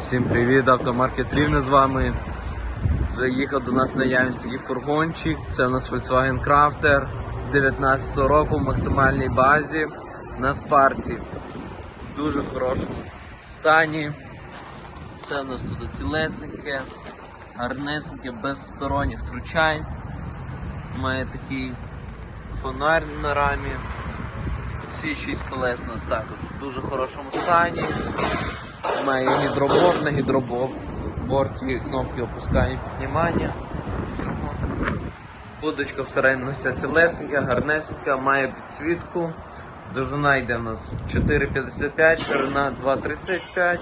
Всім привіт, автомаркет Рівне з вами. Заїхав до нас наявність такий фургончик. Це у нас Volkswagen Crafter 19 року в максимальній базі на спарці. В дуже хорошому стані. Все у нас тут цілесеньке, гарнесеньке, без сторонніх втручань. Має такий фонарь на рамі. Всі шість колес у нас також в дуже хорошому стані. Має гідробор на гідроборті кнопки опускання піднімання. Будочка всередині вся цілесенька, гарнесенька, має підсвітку. Довжина йде у нас 4,55, ширина 2,35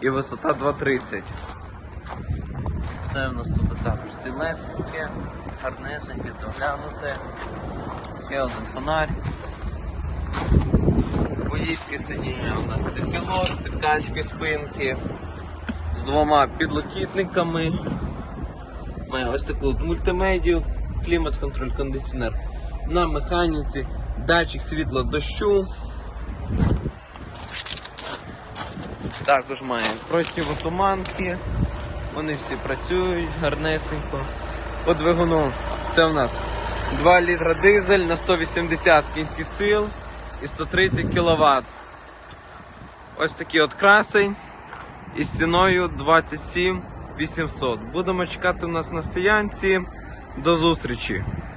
і висота 2,30. Все у нас тут також цілесеньке, гарнесеньке, доглянуте. Ще один фонарь. Водійське сидіння у нас іде з підкачки спинки з двома підлокітниками. Має ось таку мультимедію, клімат-контроль, кондиціонер. На механіці, датчик світла дощу. Також має противотуманки. Вони всі працюють гарнесенько. По двигуну це у нас 2 літра дизель на 180 кінських сил і 130 кВт. Ось такий от красень із ціною 27 800. Будемо чекати у нас на стоянці. До зустрічі!